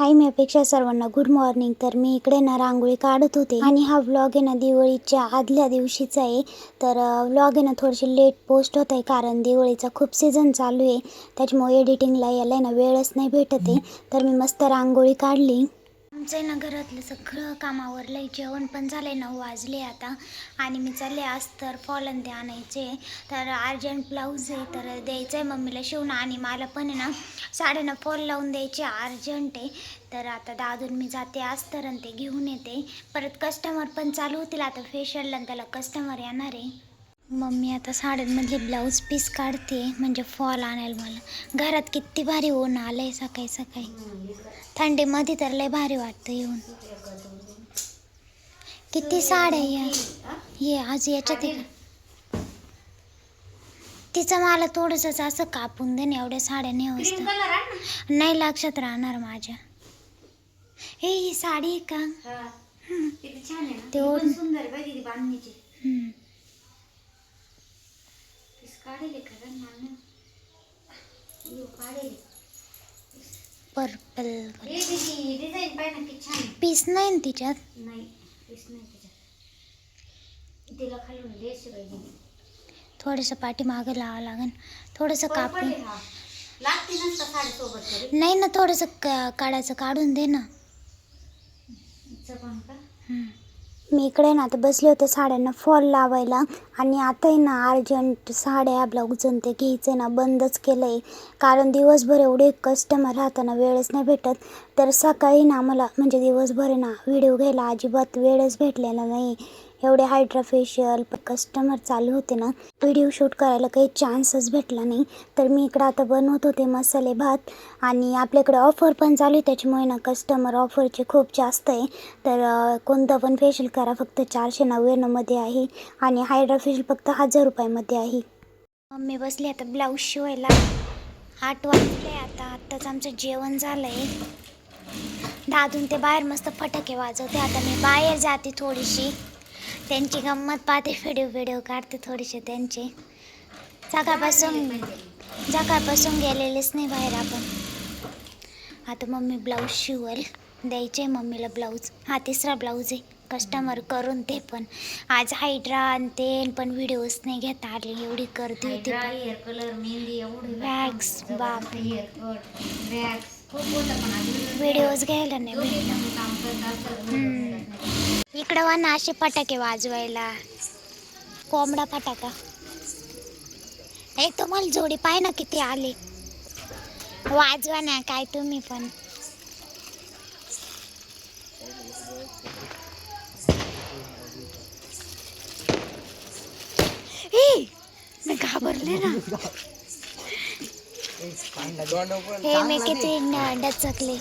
हाय मी अपेक्षा सर्वांना good morning तर मी इकडे ना रांगोळी काढत होते. आणि हा व्लॉग आहे ना दिवाळीच्या आदल्या दिवशीचा आहे. तर व्लॉग आहे ना थोडीशी लेट पोस्ट होत आहे कारण दिवाळीचा खूप सीझन चालू आहे. त्याच्यामुळे एडिटिंगला यायला ना वेळच नाही भेटत आहे. तर मी मस्त रांगोळी काढली. आमचं आहे ना घरातलं सगळं काम आवरलं जेवण पण झालं आहे नऊ वाजले आता. आणि मी चालले आज तर फॉलन ते आणायचे. तर अर्जंट ब्लाऊज आहे तर द्यायचं आहे मम्मीला शिवणं आणि मला पण आहे ना साड्यांना फॉल लावून द्यायचे अर्जंट आहे. तर आता दादून मी जाते आज तर आणि ते घेऊन येते. परत कस्टमर पण चालू होतील आता फेशियलला त्याला कस्टमर येणार आहे. मम्मी आता साड्यांमधले ब्लाऊज पीस काढते म्हणजे फॉल आणायला मला. घरात किती भारी ऊन आलं आहे सकाळी सकाळी. थंडीमध्ये तर लय भारी वाटतं येऊन. किती साड्या या? ये आज याच्यात? तिचं मला थोडंसं असं कापून दे ना एवढ्या साड्या नाही असतं नाही लक्षात राहणार माझ्या. हे ही साडी आहे का? ते ओढ- सुंदर बांधणीची. काढेल काढेल. पर्पल डिझाईन छान. पीस नाही तिच्यात? नाही तीच नाही त्याच्यात तिला खालून लेस पाहिजे थोडंसं पाठीमागं लावावं लागेल थोडंसं कापून. लागते नसतं नाही ना थोडंसं काढायचं काढून दे ना. मी इकडे ना आता बसले होते साड्यांना फॉल लावायला. आणि आता आहे ना अर्जंट साड्या ब्लाऊजन ते घ्यायचं ना बंदच केलं आहे कारण दिवसभर एवढे कस्टमर राहताना वेळच नाही भेटत. तर सकाळी ना मला म्हणजे दिवसभर आहे ना व्हिडिओ घ्यायला अजिबात वेळच भेटलेला नाही. एवढे हायड्रा फेशियल कस्टमर चालू होते ना व्हिडिओ शूट करायला काही चान्सच भेटला नाही. तर मी इकडं आता बनवत होते मसाले भात आणि आपल्याकडे ऑफर पण चालू आहे त्याच्यामुळे ना कस्टमर ऑफरचे खूप जास्त आहे. तर कोणतं पण फेशियल करा फक्त चारशे नव्याण्णवमध्ये आहे. आणि हायड्रा फेशियल फक्त हजार रुपयामध्ये आहे. मम्मी बसली आता ब्लाऊज शिवायला. आठ वाजले आता आत्ताच आमचं जेवण झालं आहे दादून ते बाहेर मस्त फटाके वाजवते आता मी बाहेर जाते थोडीशी. त्यांची गंमत पाहते व्हिडिओ व्हिडिओ काढते थोडेसे त्यांचे. सकाळपासून सकाळपासून गेलेलेच नाही बाहेर आपण. आता मम्मी ब्लाऊज शिवल द्यायचे मम्मीला ब्लाऊज. हा तिसरा ब्लाऊज आहे. कस्टमर करून ते पण. आज हायड्रा आणि ते पण व्हिडिओज नाही घेता आले एवढी गर्दी होती हेअर कलर मेहंदी एवढं Bags, बाप. हेअर कट बॅग्स खूप होतं पण आज व्हिडिओज घ्यायला नाही भेटलं. काम करत. इकडं वा ना असे फटाके वाजवायला. कोंबडा फटाका. एक तुम्हाला जोडी पाय ना किती आले. वाजवा ना काय तुम्ही पण. ए, मी घाबरले ना. हे मी किती अंड्यात चकले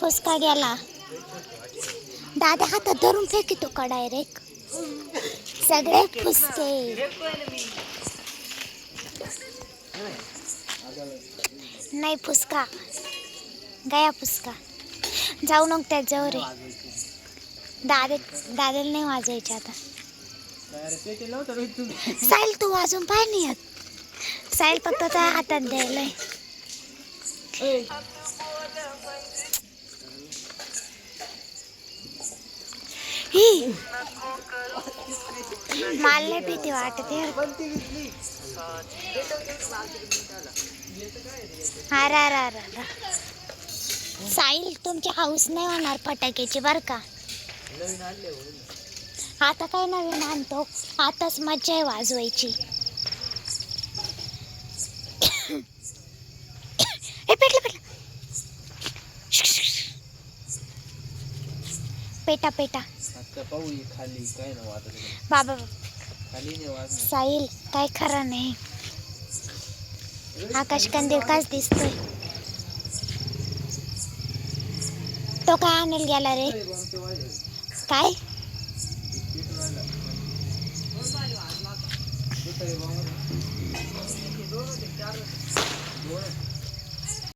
फुसका गेला. दादा हातात धरून फेकितो का डायरेक्ट सगळे फुसके. नाही फुसका. गया फुसका. जाऊ नको त्याच्यावर रे. दादा दादाला नाही वाजायचे आता. साईल तू वाजून पाय नाही येत साईल फक्त त्या हातात द्यायलाय. ही. मला भीती वाटते. अरे अरे अरे अरे. साईल तुमची हाऊस नाही होणार फटाक्याची बर का? आता काय नवीन आणतो? आताच मज्जा आहे वाजवायची. पेटलं पेटलं. PETA PETA. बाबा साईल काय खरं नाही. आकाश कंदील काच दिसतोय. तो काय आणेल गेला रे? काय? Boa.